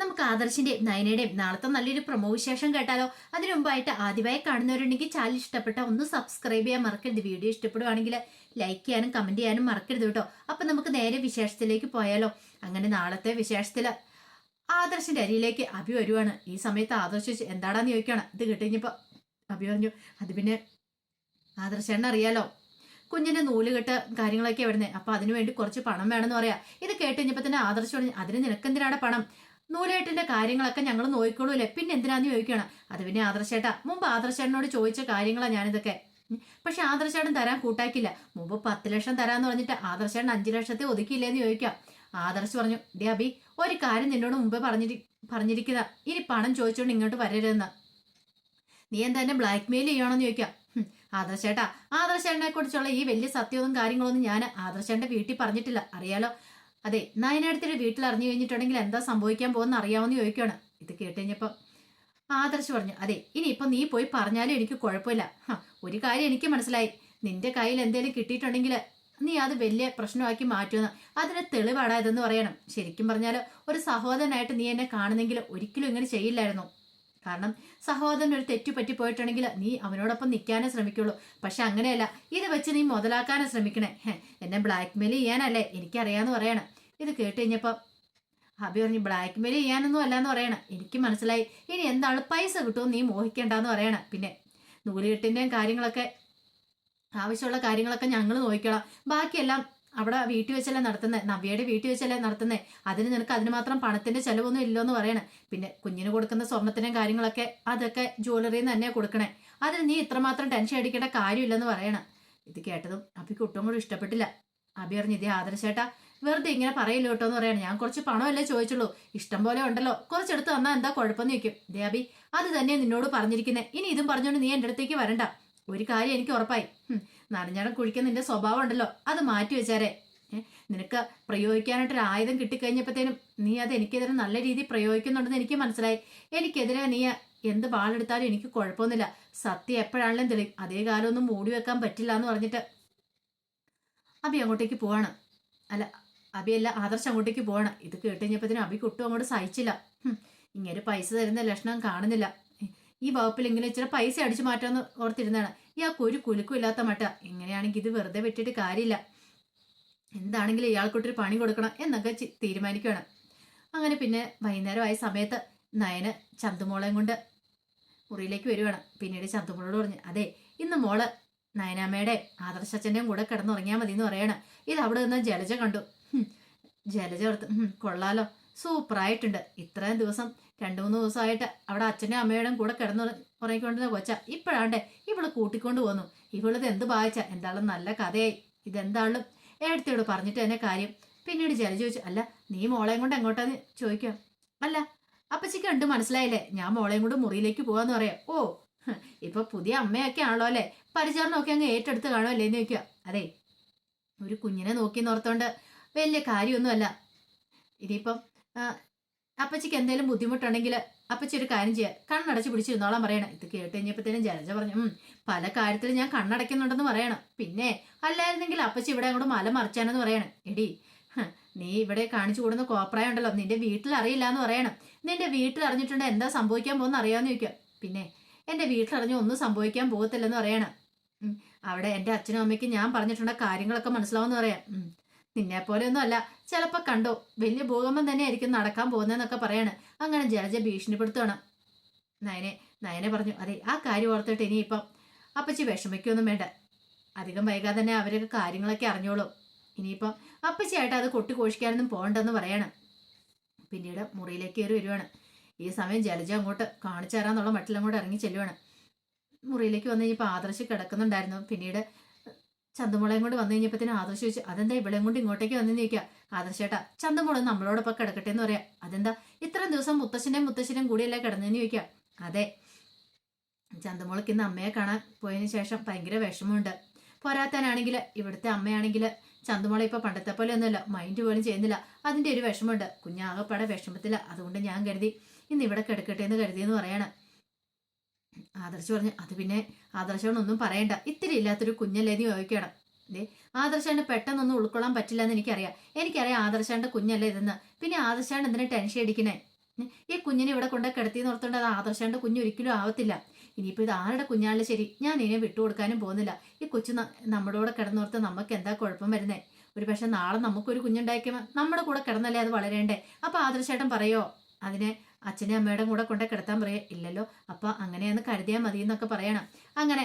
നമുക്ക് ആദർശിന്റെയും നയനയുടെയും നാളത്തെ നല്ലൊരു പ്രൊമോ വിശേഷം കേട്ടാലോ? അതിനു മുമ്പായിട്ട് ആദ്യമായി കാണുന്നവരുണ്ടെങ്കിൽ ചാനൽ ഇഷ്ടപ്പെട്ട ഒന്ന് സബ്സ്ക്രൈബ് ചെയ്യാൻ മറക്കരുത്. വീഡിയോ ഇഷ്ടപ്പെടുവാണെങ്കിൽ ലൈക്ക് ചെയ്യാനും കമന്റ് ചെയ്യാനും മറക്കരുത് കേട്ടോ. അപ്പൊ നമുക്ക് നേരെ വിശേഷത്തിലേക്ക് പോയാലോ? അങ്ങനെ നാളത്തെ വിശേഷത്തിൽ ആദർശിന്റെ അരിയിലേക്ക് അഭി വരുവാണ്. ഈ സമയത്ത് ആദർശ് എന്താടാന്ന് ചോദിക്കുകയാണ് ഇത് കിട്ടിഞ്ഞപ്പോ അഭി പറഞ്ഞു അത് പിന്നെ ആദർശേണ്ണ അറിയാലോ? കുഞ്ഞിന്റെ നൂൽ കെട്ട് കാര്യങ്ങളൊക്കെ വരുന്നത് അപ്പൊ അതിനു വേണ്ടി കുറച്ച് പണം വേണമെന്ന് പറയാ. ഇത് കേട്ട് കഴിഞ്ഞപ്പോ തന്നെ ആദർശ് പറഞ്ഞു അതിന് നിനക്കെന്തിനാണ് പണം? നൂലേട്ടിന്റെ കാര്യങ്ങളൊക്കെ ഞങ്ങൾ നോക്കിക്കോളൂല്ലേ പിന്നെ എന്തിനാന്ന് ചോദിക്കണം അത് പിന്നെ ആദർശേട്ടാ മുമ്പ് ആദർശേട്ടനോട് ചോദിച്ച കാര്യങ്ങളാ ഞാനിതൊക്കെ. പക്ഷെ ആദർശേട്ടൻ തരാൻ കൂട്ടാക്കില്ല മുമ്പ് പത്ത് ലക്ഷം തരാന്ന് പറഞ്ഞിട്ട് ആദർശേട്ടൻ അഞ്ചു ലക്ഷത്തെ ഒതുക്കിയില്ലേന്ന് ചോദിക്കാം. ആദർശ് പറഞ്ഞു അബി ഒരു കാര്യം നിന്നോട് മുമ്പേ പറഞ്ഞിരി പറഞ്ഞിരിക്കുന്ന. ഇനി പണം ചോദിച്ചുകൊണ്ട് ഇങ്ങോട്ട് വരരുതെന്ന്. നീ എന്താ എന്നെ ബ്ലാക്ക് മെയിൽ ചെയ്യണമെന്ന് ചോദിക്കാം ആദർശേട്ടാ ആദർശേട്ടനെ കുറിച്ചുള്ള ഈ വലിയ സത്യവും കാര്യങ്ങളൊന്നും ഞാൻ ആദർശേട്ടന്റെ വീട്ടിൽ പറഞ്ഞിട്ടില്ല. അറിയാലോ അതെ നയനടുത്തിന്റെ വീട്ടിൽ അറിഞ്ഞു കഴിഞ്ഞിട്ടുണ്ടെങ്കിൽ എന്താ സംഭവിക്കാൻ പോകുന്ന അറിയാമെന്ന് ചോദിക്കുകയാണ് ഇത് കേട്ട് ആദർശ് പറഞ്ഞു അതെ ഇനി ഇപ്പൊ നീ പോയി പറഞ്ഞാലും എനിക്ക് കുഴപ്പമില്ല. ഒരു കാര്യം എനിക്ക് മനസ്സിലായി. നിന്റെ കയ്യിൽ എന്തെങ്കിലും കിട്ടിയിട്ടുണ്ടെങ്കിൽ നീ അത് വലിയ പ്രശ്നമാക്കി മാറ്റുമെന്ന്. അതിന് തെളിവാടാ ഇതെന്ന് പറയണം. ശരിക്കും പറഞ്ഞാൽ ഒരു സഹോദരനായിട്ട് നീ എന്നെ കാണുന്നെങ്കിൽ ഒരിക്കലും ഇങ്ങനെ ചെയ്യില്ലായിരുന്നു. കാരണം സഹോദരൻ ഒരു തെറ്റു പറ്റി പോയിട്ടുണ്ടെങ്കിൽ നീ അവനോടൊപ്പം നിൽക്കാനേ ശ്രമിക്കുള്ളൂ. പക്ഷെ അങ്ങനെയല്ല. ഇത് വെച്ച് നീ മുതലാക്കാനേ ശ്രമിക്കണേ. എന്നെ ബ്ലാക്ക്മെയിൽ ചെയ്യാനല്ലേ എനിക്കറിയാന്ന് പറയണം. ഇത് കേട്ട് കഴിഞ്ഞപ്പോൾ ഹബി പറഞ്ഞു ബ്ലാക്ക് മെയിൽ ചെയ്യാനൊന്നും അല്ലാന്ന് പറയണം. എനിക്ക് മനസ്സിലായി. ഇനി എന്താണ് പൈസ കിട്ടുമെന്ന് നീ മോഹിക്കേണ്ടെന്ന് പറയണം. പിന്നെ നൂലുകെട്ടിന്റെയും കാര്യങ്ങളൊക്കെ ആവശ്യമുള്ള കാര്യങ്ങളൊക്കെ ഞങ്ങൾ നോക്കിക്കോളാം. ബാക്കിയെല്ലാം അവിടെ വീട്ടിൽ വെച്ചല്ലേ നടത്തുന്നത് നവ്യയുടെ വീട്ടിൽ വെച്ചല്ലേ നടത്തുന്നത് അതിന് നിനക്ക് അതിന് മാത്രം പണത്തിന്റെ ചെലവൊന്നും ഇല്ലെന്ന് പറയണം. പിന്നെ കുഞ്ഞിന് കൊടുക്കുന്ന സ്വർണത്തിനും കാര്യങ്ങളൊക്കെ അതൊക്കെ ജ്വല്ലറിയിൽ നിന്ന് തന്നെ കൊടുക്കണേ. അതിന് നീ ഇത്രമാത്രം ടെൻഷൻ അടിക്കേണ്ട കാര്യമില്ലെന്ന് പറയണം. ഇത് കേട്ടതും അഭിക്ക് ഒട്ടും കൂടി ഇഷ്ടപ്പെട്ടില്ല. അഭി പറഞ്ഞു ഇതേ ആദർശേട്ടാ വെറുതെ ഇങ്ങനെ പറയില്ല കേട്ടോ എന്ന് പറയാണ്. ഞാൻ കുറച്ച് പണമല്ലേ ചോദിച്ചുള്ളൂ. ഇഷ്ടം പോലെ ഉണ്ടല്ലോ. കുറച്ചെടുത്ത് വന്നാൽ എന്താ കുഴപ്പമെന്ന് ചോദിക്കും. ദേബി അത് തന്നെ നിന്നോട് പറഞ്ഞിരിക്കുന്നത് ഇനി ഇതും പറഞ്ഞുകൊണ്ട് നീ എന്റെ അടുത്തേക്ക് വരണ്ട. ഒരു കാര്യം എനിക്ക് ഉറപ്പായി. നനഞ്ഞടം കുഴിക്കുന്ന നിന്റെ സ്വഭാവം ഉണ്ടല്ലോ. അത് മാറ്റി വെച്ചാരേ. നിനക്ക് പ്രയോഗിക്കാനായിട്ടൊരു ആയുധം കിട്ടിക്കഴിഞ്ഞപ്പോഴത്തേനും നീ അത് എനിക്കെതിരെ നല്ല രീതിയിൽ പ്രയോഗിക്കുന്നുണ്ടെന്ന് എനിക്ക് മനസ്സിലായി. എനിക്കെതിരെ നീ എന്ത് പാളെടുത്താലും എനിക്ക് കുഴപ്പമൊന്നുമില്ല. സത്യം എപ്പോഴാണെങ്കിലും തെളിയും. അതേ കാലമൊന്നും മൂടി വെക്കാൻ പറ്റില്ല എന്ന് പറഞ്ഞിട്ട് അബി അങ്ങോട്ടേക്ക് പോവാണ്. അല്ല അബിയല്ല ആദർശ് അങ്ങോട്ടേക്ക് പോകണം. ഇത് കേട്ടുകഴിഞ്ഞപ്പോഴത്തേനും അബിക്ക് ഒട്ടും അങ്ങോട്ട് സഹിച്ചില്ല. ഇങ്ങനെ പൈസ തരുന്ന ലക്ഷണം കാണുന്നില്ല. ഈ വകുപ്പിൽ ഇങ്ങനെ ഇച്ചിരി പൈസ അടിച്ചു മാറ്റാമെന്ന് ഓർത്തിരുന്നാണ് ഇയാൾക്ക് ഒരു കുലുക്കും ഇല്ലാത്ത മട്ട. ഇങ്ങനെയാണെങ്കിൽ ഇത് വെറുതെ വിട്ടിട്ട് കാര്യമില്ല. എന്താണെങ്കിലും ഇയാൾക്കൊട്ടൊരു പണി കൊടുക്കണം എന്നൊക്കെ തീരുമാനിക്കുകയാണ്. അങ്ങനെ പിന്നെ വൈകുന്നേരമായ സമയത്ത് നയന് ചന്തുമോളെയും കൊണ്ട് മുറിയിലേക്ക് വരുവാണ്. പിന്നീട് ചന്തുമോളോട് പറഞ്ഞു അതെ ഇന്ന് മോൾ നയനാമ്മയുടെ ആദർശച്ചന്റെയും കൂടെ കിടന്നുറങ്ങിയാൽ മതി എന്ന് പറയാണ്. ഇത് അവിടെ നിന്ന് ജലജ കണ്ടു. ജലജ ഓർത്ത് കൊള്ളാലോ. സൂപ്പറായിട്ടുണ്ട്. ഇത്രയും ദിവസം രണ്ടു മൂന്ന് ദിവസമായിട്ട് അവിടെ അച്ഛനും അമ്മയുടെയും കൂടെ കിടന്നു ഉറങ്ങിക്കൊണ്ടിരുന്ന കൊച്ച ഇപ്പോഴാണ്ടേ ഇവൾ കൂട്ടിക്കൊണ്ട് പോന്നു ഇവളിത് എന്ത് വായിച്ച? എന്താളും നല്ല കഥയായി. ഇതെന്താളും? എടുത്തോട് പറഞ്ഞിട്ട് തന്നെ കാര്യം. പിന്നീട് ജലജ ചോദിച്ചു അല്ല നീ മോളെയും കൊണ്ട് എങ്ങോട്ടാന്ന് ചോദിക്കാം? അല്ല അപ്പച്ചിക്ക് കണ്ട് മനസ്സിലായില്ലേ? ഞാൻ മോളെയും കൊണ്ട് മുറിയിലേക്ക് പോവാന്ന് പറയാം. ഓ ഇപ്പൊ പുതിയ അമ്മയൊക്കെ ആണല്ലോ അല്ലേ? പരിചരണമൊക്കെ അങ്ങ് ഏറ്റെടുത്ത് കാണുമല്ലേ എന്ന് ചോദിക്കുക അതെ ഒരു കുഞ്ഞിനെ നോക്കി നോർത്തോണ്ട് വലിയ കാര്യമൊന്നുമല്ല. ഇനിയിപ്പം അപ്പച്ചിക്ക് എന്തെങ്കിലും ബുദ്ധിമുട്ടുണ്ടെങ്കിൽ അപ്പച്ചി ഒരു കാര്യം ചെയ്യുക കണ്ണടച്ച് പിടിച്ചിരുന്നോളാം പറയണം. ഇത് കേട്ട് കഴിഞ്ഞപ്പോഴത്തേനും ജലജ പറഞ്ഞു പല കാര്യത്തിലും ഞാൻ കണ്ണടയ്ക്കുന്നുണ്ടെന്ന് പറയണം. പിന്നെ അല്ലായിരുന്നെങ്കിൽ അപ്പച്ചി ഇവിടെ അങ്ങോട്ട് മല മറിച്ചാണെന്ന് പറയണം. എടി നീ ഇവിടെ കാണിച്ചു കൂടുന്ന കോപ്രായം ഉണ്ടല്ലോ. നിന്റെ വീട്ടിൽ അറിയില്ല എന്ന് പറയണം. നിന്റെ വീട്ടിൽ അറിഞ്ഞിട്ടുണ്ട് എന്താ സംഭവിക്കാൻ പോകുന്ന അറിയാമെന്ന് ചോദിക്കുക പിന്നെ എന്റെ വീട്ടിലറിഞ്ഞ് ഒന്നും സംഭവിക്കാൻ പോകത്തില്ലെന്ന് പറയണം. അവിടെ എന്റെ അച്ഛനും അമ്മയ്ക്ക് ഞാൻ പറഞ്ഞിട്ടുള്ള കാര്യങ്ങളൊക്കെ മനസ്സിലാവുമെന്ന് പറയാം. നിന്നെ പോലെയൊന്നും അല്ല ചിലപ്പോ കണ്ടോ വലിയ ഭൂകമ്പം തന്നെ ആയിരിക്കും നടക്കാൻ പോകുന്നതെന്നൊക്കെ പറയാണ്. അങ്ങനെ ജലജ ഭീഷണിപ്പെടുത്തുകയാണ് നയനെ നയനെ പറഞ്ഞു അതെ ആ കാര്യം ഓർത്തിട്ട് ഇനിയിപ്പം അപ്പച്ചി വിഷമിക്കൊന്നും വേണ്ട. അധികം വൈകാതെ തന്നെ അവരൊക്കെ കാര്യങ്ങളൊക്കെ അറിഞ്ഞോളും. ഇനിയിപ്പം അപ്പച്ചിയായിട്ട് അത് കൊട്ടി കോഷിക്കാനൊന്നും പോകണ്ടെന്ന് പറയണം. പിന്നീട് മുറിയിലേക്ക് കയറി വരുവാണ്. ഈ സമയം ജലജ അങ്ങോട്ട് കാണിച്ചു തരാന്നുള്ള മട്ടിലങ്ങോട്ട് ഇറങ്ങി ചെല്ലുവാണ്. മുറിയിലേക്ക് വന്നു കഴിഞ്ഞപ്പോൾ ആദർശ് കിടക്കുന്നുണ്ടായിരുന്നു. പിന്നീട് ചന്തമുളയും കൊണ്ട് വന്നു കഴിഞ്ഞപ്പോഴത്തേനും ആദർശ് ചോദിച്ചു അതെന്താ ഇവളെയും കൊണ്ട് ഇങ്ങോട്ടേക്ക് വന്നു ചോദിക്കുക? ആദർശേട്ടാ ചന്തമുള നമ്മളോടൊപ്പം കിടക്കട്ടെ എന്ന് പറയാം. അതെന്താ? ഇത്രയും ദിവസം മുത്തശ്ശനെയും മുത്തശ്ശനെയും കൂടിയല്ലേ കിടന്നെന്ന് ചോദിക്കുക? അതെ. ചന്തമുളക്ക് ഇന്ന് അമ്മയെ കാണാൻ പോയതിന് ശേഷം ഭയങ്കര വിഷമമുണ്ട്. പോരാത്താനാണെങ്കിൽ ഇവിടുത്തെ അമ്മയാണെങ്കിൽ ചന്തുമോളെ ഇപ്പൊ പണ്ടത്തെ പോലെ ഒന്നുമല്ല മൈൻഡ് പോലും ചെയ്യുന്നില്ല. അതിന്റെ ഒരു വിഷമമുണ്ട്. കുഞ്ഞാകപ്പാടെ വിഷമത്തില്ല അതുകൊണ്ട് ഞാൻ കരുതി ഇന്ന് ഇവിടെ കിടക്കട്ടെ എന്ന് കരുതി എന്ന് പറയണം. ആദർശ് പറഞ്ഞു അത് പിന്നെ ആദർശോട് ഒന്നും പറയണ്ട. ഇത്തിരി ഇല്ലാത്തൊരു കുഞ്ഞല്ലേ നീ ചോദിക്കണം? ദേ ആദർശാണ്ട് പെട്ടെന്നൊന്നും ഉൾക്കൊള്ളാൻ പറ്റില്ല എന്ന് എനിക്കറിയാം. എനിക്കറിയാം ആദർശാണ്ട് കുഞ്ഞല്ലേ ഇതെന്ന്. പിന്നെ ആദർശാണ്ട് എന്തിനാ ടെൻഷൻ അടിക്കണേ ഈ കുഞ്ഞിനെ ഇവിടെ കൊണ്ട് കിടത്തി നിർത്തേണ്ട അത് ആദർശാണ്ട് കുഞ്ഞ് ഒരിക്കലും ആവത്തില്ല. ഇനിയിപ്പോൾ ഇത് ആരുടെ കുഞ്ഞാണെങ്കിലും ശരി? ഞാൻ ഇതിനെ വിട്ടുകൊടുക്കാനും പോകുന്നില്ല. ഈ കൊച്ചു നമ്മുടെ കൂടെ കിടന്നോർത്ത് നമുക്ക് എന്താ കുഴപ്പം വരുന്നേ? ഒരു പക്ഷെ നാളെ നമുക്കൊരു കുഞ്ഞുണ്ടായിക്കുമ്പോൾ നമ്മുടെ കൂടെ കിടന്നല്ലേ അത് വളരേണ്ടേ? അപ്പോൾ ആദർശേട്ടൻ പറയോ? അതിനെ അച്ഛനെ അമ്മയുടെ കൂടെ കൊണ്ട് കിടത്താൻ പറയാ ഇല്ലല്ലോ അപ്പോൾ അങ്ങനെയെന്ന് കരുതിയാൽ മതി എന്നൊക്കെ പറയണം. അങ്ങനെ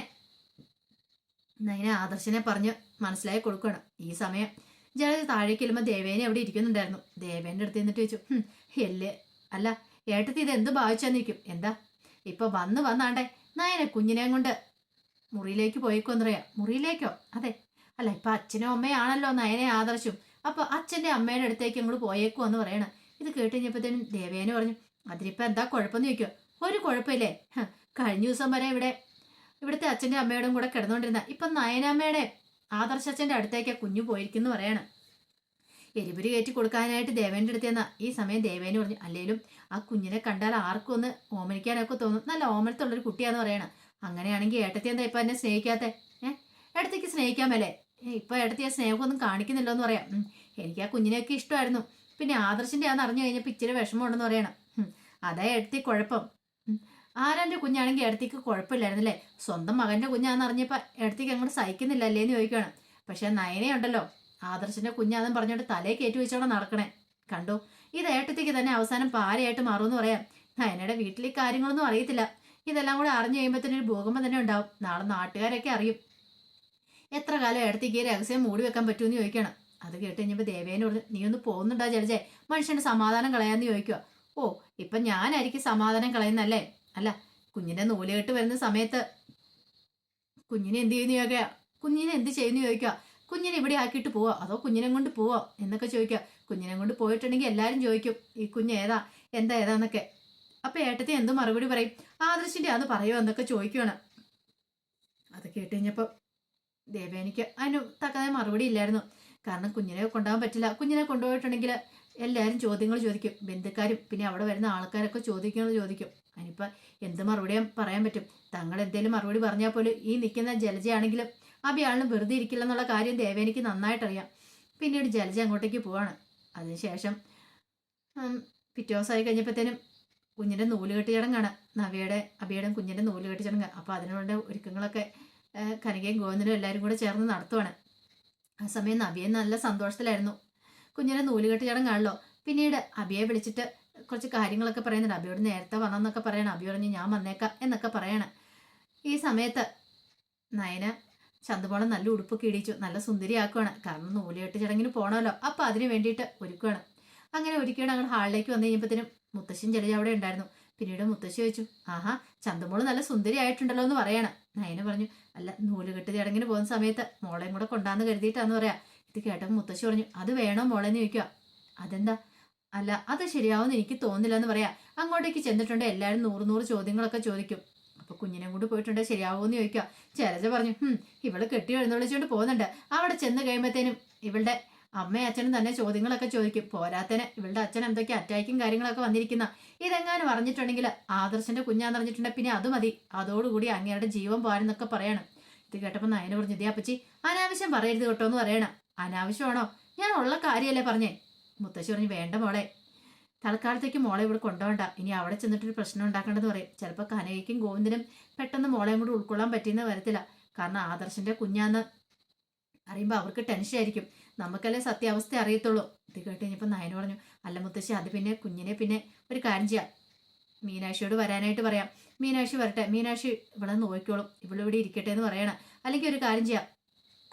നൈന ആദർശനെ പറഞ്ഞ് മനസ്സിലായി കൊടുക്കണം. ഈ സമയം ജലജ താഴേക്ക് ചെല്ലുമ്പോൾ ദേവേനെ അവിടെ ഇരിക്കുന്നുണ്ടായിരുന്നു. ദേവേന്റെ അടുത്ത് നിന്നിട്ട് ചോദിച്ചു "ഹും, എല്ലേ അല്ല ഏട്ടത്തി ഇത് എന്ത് ഭാവിച്ചെന്നിരിക്കും? എന്താ? ഇപ്പൊ വന്ന് വന്നാണ്ടേ നയനെ കുഞ്ഞിനെയും കൊണ്ട് മുറിയിലേക്ക് പോയിക്കൊന്നറിയാം. മുറിയിലേക്കോ? അതെ. അല്ല ഇപ്പൊ അച്ഛനും അമ്മയാണല്ലോ നയനെ ആദർശും. അപ്പൊ അച്ഛന്റെ അമ്മയുടെ അടുത്തേക്ക് അങ്ങോട്ട് പോയേക്കോ എന്ന് പറയണം. ഇത് കേട്ട് കഴിഞ്ഞപ്പോഴത്തേനും ദേവേനെ പറഞ്ഞു അതിനിപ്പോ എന്താ കുഴപ്പമെന്ന് ചോദിക്കോ. ഒരു കുഴപ്പമില്ലേ? കഴിഞ്ഞ ദിവസം വരെ ഇവിടെ ഇവിടുത്തെ അച്ഛന്റെ അമ്മയോടും കൂടെ കിടന്നുകൊണ്ടിരുന്ന ഇപ്പൊ നയനമ്മയുടെ ആദർശ അച്ഛന്റെ അടുത്തേക്ക് കുഞ്ഞു പോയിരിക്കുന്നു പറയണം. എരിപുരി കയറ്റി കൊടുക്കാനായിട്ട് ദേവേന്റെ അടുത്ത് ചെന്ന ഈ സമയം ദേവേന് പറഞ്ഞു അല്ലേലും ആ കുഞ്ഞിനെ കണ്ടാൽ ആർക്കും ഒന്ന് ഓമനിക്കാനൊക്കെ തോന്നും. നല്ല ഓമനത്തുള്ളൊരു കുട്ടിയാന്ന് പറയണം. അങ്ങനെയാണെങ്കിൽ ഏട്ടത്തി എന്താ ഇപ്പൊ എന്നെ സ്നേഹിക്കാത്ത? ഏഹ് ഏട്ടത്തിക്ക് സ്നേഹിക്കാമല്ലേ മേലേ. ഇപ്പൊ ഏട്ടത്തി ആ സ്നേഹമൊന്നും കാണിക്കുന്നില്ലോ എന്ന് പറയാം എനിക്ക് ആ കുഞ്ഞിനെയൊക്കെ ഇഷ്ടമായിരുന്നു. പിന്നെ ആദർശിന്റെ ആന്ന് അറിഞ്ഞു കഴിഞ്ഞപ്പോൾ ഇച്ചിരി വിഷമമുണ്ടെന്ന് പറയണം. അതാ എടുത്തി കുഴപ്പം. ആരാന്റെ കുഞ്ഞാണെങ്കിൽ എടുത്തേക്ക് കുഴപ്പമില്ലായിരുന്നു അല്ലേ സ്വന്തം മകന്റെ കുഞ്ഞാന്ന് അറിഞ്ഞപ്പോൾ എടുത്തേക്ക് അങ്ങോട്ട് സഹിക്കുന്നില്ല അല്ലേ എന്ന് ചോദിക്കുകയാണ് പക്ഷെ നയനയുണ്ടല്ലോ ആദർശന്റെ കുഞ്ഞാന്നും പറഞ്ഞോണ്ട് തലേ കയറ്റി വെച്ചോടെ നടക്കണേ. കണ്ടു? ഇത് ഏട്ടത്തേക്ക് തന്നെ അവസാനം പാരയായിട്ട് മാറുമെന്ന് പറയാം. നയനയുടെ വീട്ടിൽ ഈ കാര്യങ്ങളൊന്നും അറിയത്തില്ല. ഇതെല്ലാം കൂടെ അറിഞ്ഞു കഴിയുമ്പോഴത്തേനും ഒരു ഭൂകമ്പം തന്നെ ഉണ്ടാവും. നാളെ നാട്ടുകാരൊക്കെ അറിയും. എത്ര കാലം ഏടത്തേക്ക് ഈ രഹസ്യം മൂടി വെക്കാൻ പറ്റുമെന്ന് ചോദിക്കണം. അത് കേട്ട് കഴിഞ്ഞപ്പോൾ ദേവേനോട് നീ ഒന്ന് പോകുന്നുണ്ടോ ജലജെ മനുഷ്യന് സമാധാനം കളയാമെന്ന് ചോദിക്കുക ഓ ഇപ്പൊ ഞാനായിരിക്കും സമാധാനം കളയുന്നല്ലേ? അല്ല കുഞ്ഞിന്റെ നൂലുകെട്ട് വരുന്ന സമയത്ത് കുഞ്ഞിനെ എന്ത് ചെയ്യുന്നു ചോദിക്കുക? കുഞ്ഞിനെ എന്ത് ചെയ്യുന്നു ചോദിക്കുക? കുഞ്ഞിനെ ഇവിടെ ആക്കിയിട്ട് പോവോ? അതോ കുഞ്ഞിനെ കൊണ്ട് പോവോ? എന്നൊക്കെ ചോദിക്കുക. കുഞ്ഞിനെ കൊണ്ട് പോയിട്ടുണ്ടെങ്കിൽ എല്ലാവരും ചോദിക്കും ഈ കുഞ്ഞ് ഏതാ? എന്താ ഏതാന്നൊക്കെ. അപ്പൊ ഏട്ടത്തി എന്ത് മറുപടി പറയും? ആദർശിന്റെ അത് പറയോ എന്നൊക്കെ ചോദിക്കുകയാണ് അത് കേട്ട് കഴിഞ്ഞപ്പോൾ ദേവേനിക്ക് അതിന് തക്കതായ മറുപടി ഇല്ലായിരുന്നു. കാരണം കുഞ്ഞിനെ കൊണ്ടുപോകാൻ പറ്റില്ല. കുഞ്ഞിനെ കൊണ്ടുപോയിട്ടുണ്ടെങ്കിൽ എല്ലാവരും ചോദ്യങ്ങൾ ചോദിക്കും. ബന്ധുക്കാരും പിന്നെ അവിടെ വരുന്ന ആൾക്കാരൊക്കെ ചോദിക്കുന്നത് ചോദിക്കും. അതിനിപ്പോൾ എന്ത് മറുപടിയും പറയാൻ പറ്റും? തങ്ങൾ എന്തെങ്കിലും മറുപടി പറഞ്ഞാൽ പോലും ഈ നിൽക്കുന്ന ജലജയാണെങ്കിലും അഭിയാളിനും വെറുതെ ഇരിക്കില്ല എന്നുള്ള കാര്യം ദേവേനിക്ക് നന്നായിട്ടറിയാം. പിന്നീട് ജലജ അങ്ങോട്ടേക്ക് പോവാണ്. അതിനുശേഷം പിറ്റേ ദിവസമായി കഴിഞ്ഞപ്പോഴത്തേനും കുഞ്ഞിന്റെ നൂൽ കെട്ടി ചടങ്ങാണ്. നവയുടെ അഭിയുടെ കുഞ്ഞിന്റെ നൂൽ കെട്ടി ചടങ്ങ്. അപ്പോൾ അതിനുള്ള ഒരുക്കങ്ങളൊക്കെ കനികയും ഗോവിന്ദനും എല്ലാവരും കൂടെ ചേർന്ന് നടത്തുവാണ്. ആ സമയം നവിയെ നല്ല സന്തോഷത്തിലായിരുന്നു. കുഞ്ഞിനെ നൂലുകെട്ട് ചടങ്ങാണല്ലോ പിന്നീട് അബിയെ വിളിച്ചിട്ട് കുറച്ച് കാര്യങ്ങളൊക്കെ പറയുന്നുണ്ട്. അബിയോട് നേരത്തെ വന്നെന്നൊക്കെ പറയണം. അബി പറഞ്ഞു ഞാൻ വന്നേക്കാം എന്നൊക്കെ പറയണം. ഈ സമയത്ത് നയന ചന്തുമോളെ നല്ല ഉടുപ്പൊക്കെ ഇടിച്ചു നല്ല സുന്ദരിയാക്കുവാണ്. കാരണം നൂലുകെട്ട് ചടങ്ങിന് പോകണമല്ലോ അപ്പോൾ അതിന് വേണ്ടിയിട്ട് ഒരുക്കുകയാണ് അങ്ങനെ ഒരുക്കിയാണ് അങ്ങനെ ഹാളിലേക്ക് വന്നു കഴിഞ്ഞപ്പോഴത്തേനും മുത്തശ്ശൻ ജലജ അവിടെ ഉണ്ടായിരുന്നു. പിന്നീട് മുത്തശ്ശി ചോദിച്ചു ആഹാ ചന്തുമോൾ നല്ല സുന്ദരി ആയിട്ടുണ്ടല്ലോ എന്ന് പറയണം. നയന പറഞ്ഞു അല്ല നൂലുകെട്ട് ചടങ്ങിന് പോകുന്ന സമയത്ത് മോളെയും കൂടെ കൊണ്ടാന്ന് കരുതിയിട്ടാന്ന് പറയാ. ഇത് കേട്ടപ്പോൾ മുത്തശ്ശി പറഞ്ഞു അത് വേണോ മോളെന്ന് ചോദിക്കുക അതെന്താ? അല്ല അത് ശരിയാവുമെന്ന് എനിക്ക് തോന്നുന്നില്ല എന്ന് പറയാ. അങ്ങോട്ടേക്ക് ചെന്നിട്ടുണ്ട് എല്ലാവരും നൂറ് നൂറ് ചോദ്യങ്ങളൊക്കെ ചോദിക്കും. അപ്പൊ കുഞ്ഞിനെ കൊണ്ട് പോയിട്ടുണ്ട് ശരിയാവുമെന്ന് ചോദിക്കുക ചെലജ പറഞ്ഞു ഹും ഇവൾ കെട്ടി എഴുന്നള്ളിച്ചുകൊണ്ട് പോകുന്നുണ്ട്. അവിടെ ചെന്ന് കഴിയുമ്പോഴത്തേനും ഇവളുടെ അമ്മയും അച്ഛനും തന്നെ ചോദ്യങ്ങളൊക്കെ ചോദിക്കും. പോരാത്തന് ഇവളുടെ അച്ഛൻ എന്തൊക്കെ അറ്റാക്കും കാര്യങ്ങളൊക്കെ വന്നിരിക്കുന്ന. ഇതെങ്ങാനും അറിഞ്ഞിട്ടുണ്ടെങ്കിൽ ആദർശന്റെ കുഞ്ഞാന്ന് അറിഞ്ഞിട്ടുണ്ടെങ്കിൽ പിന്നെ അത് മതി. അതോടുകൂടി അങ്ങയുടെ ജീവൻ പോരെന്നൊക്കെ പറയണം. ഇത് കേട്ടപ്പോൾ നയന പറഞ്ഞു ഇതേ അപ്പച്ചി അനാവശ്യം പറയരുത് കേട്ടോ എന്ന് പറയണം. അനാവശ്യമാണോ? ഞാൻ ഉള്ള കാര്യമല്ലേ പറഞ്ഞേ? മുത്തശ്ശി പറഞ്ഞു വേണ്ട മോളെ. തൽക്കാലത്തേക്ക് മോളെ ഇവിടെ കൊണ്ടുപോകണ്ട. ഇനി അവിടെ ചെന്നിട്ടൊരു പ്രശ്നം ഉണ്ടാക്കേണ്ടത് പറയും. ചിലപ്പോൾ കനകയ്ക്കും ഗോവിന്ദനും പെട്ടെന്ന് മോളെയും കൂടി ഉൾക്കൊള്ളാൻ പറ്റിയെന്ന് വരത്തില്ല. കാരണം ആദർശന്റെ കുഞ്ഞാന്ന് അറിയുമ്പോൾ അവർക്ക് ടെൻഷൻ ആയിരിക്കും. നമുക്കല്ലേ സത്യാവസ്ഥ അറിയത്തുള്ളൂ. ഇത് കേട്ട് കഴിഞ്ഞപ്പോൾ നയന പറഞ്ഞു അല്ല മുത്തശ്ശി അത് പിന്നെ കുഞ്ഞിനെ പിന്നെ ഒരു കാര്യം ചെയ്യാം. മീനാക്ഷിയോട് വരാനായിട്ട് പറയാം. മീനാക്ഷി വരട്ടെ. മീനാക്ഷി ഇവിടെ നോക്കിക്കോളും. ഇവിടെ ഇവിടെ ഇരിക്കട്ടെ എന്ന് പറയണം. അല്ലെങ്കിൽ ഒരു കാര്യം ചെയ്യാം.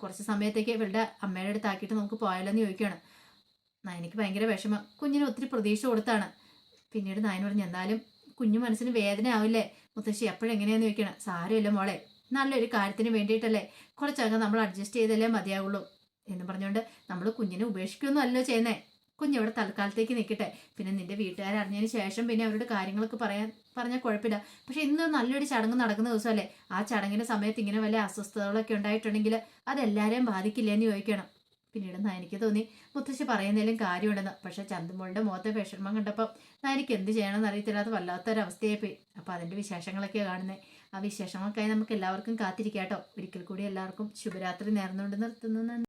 കുറച്ച് സമയത്തേക്ക് ഇവരുടെ അമ്മയുടെ അടുത്ത് ആക്കിയിട്ട് നമുക്ക് പോയാലോ എന്ന് ചോദിക്കുകയാണ് നയനിക്ക് ഭയങ്കര വിഷമം. കുഞ്ഞിന് ഒത്തിരി പ്രതീക്ഷ കൊടുത്താണ്. പിന്നീട് നയൻ പറഞ്ഞു എന്നാലും കുഞ്ഞു മനസ്സിന് വേദന ആവില്ലേ? മുത്തശ്ശി എപ്പോഴെങ്ങനെയാന്ന് ചോദിക്കണം. സാരമില്ല മോളെ നല്ലൊരു കാര്യത്തിന് വേണ്ടിയിട്ടല്ലേ? കുറച്ചകം നമ്മൾ അഡ്ജസ്റ്റ് ചെയ്തല്ലേ മതിയാവുള്ളൂ. എന്ന് പറഞ്ഞുകൊണ്ട് നമ്മൾ കുഞ്ഞിനെ ഉപേക്ഷിക്കുകയൊന്നും അല്ലോ ചെയ്യുന്നേ കുഞ്ഞിവിടെ തൽക്കാലത്തേക്ക് നിൽക്കട്ടെ. പിന്നെ നിന്റെ വീട്ടുകാരെ അറിഞ്ഞതിന് ശേഷം പിന്നെ അവരുടെ കാര്യങ്ങളൊക്കെ പറയാൻ പറഞ്ഞാൽ കുഴപ്പമില്ല. പക്ഷെ ഇന്ന് നല്ലൊരു ചടങ്ങ് നടക്കുന്ന ദിവസമല്ലേ? ആ ചടങ്ങിന്റെ സമയത്ത് ഇങ്ങനെ വല്ല അസ്വസ്ഥതകളൊക്കെ ഉണ്ടായിട്ടുണ്ടെങ്കിൽ അതെല്ലാവരെയും ബാധിക്കില്ല എന്ന് ചോദിക്കണം. പിന്നീട് നയനിക്ക് തോന്നി മുത്തശ്ശി പറയുന്നതിലും കാര്യമുണ്ടെന്ന്. പക്ഷെ ചന്തുമോളുടെ മുഖത്തെ വിഷമം കണ്ടപ്പോൾ നയനിക്ക് എന്ത് ചെയ്യണമെന്ന് അറിയത്തില്ല അത് വല്ലാത്തൊരവസ്ഥയായി പോയി അപ്പോൾ അതിന്റെ വിശേഷങ്ങളൊക്കെ കാണുന്നത് ആ വിശേഷങ്ങൾക്കായി നമുക്ക് എല്ലാവർക്കും കാത്തിരിക്കാം കേട്ടോ ഒരിക്കൽ കൂടി എല്ലാവർക്കും ശുഭരാത്രി നേർന്നുകൊണ്ട് നിർത്തുന്നു.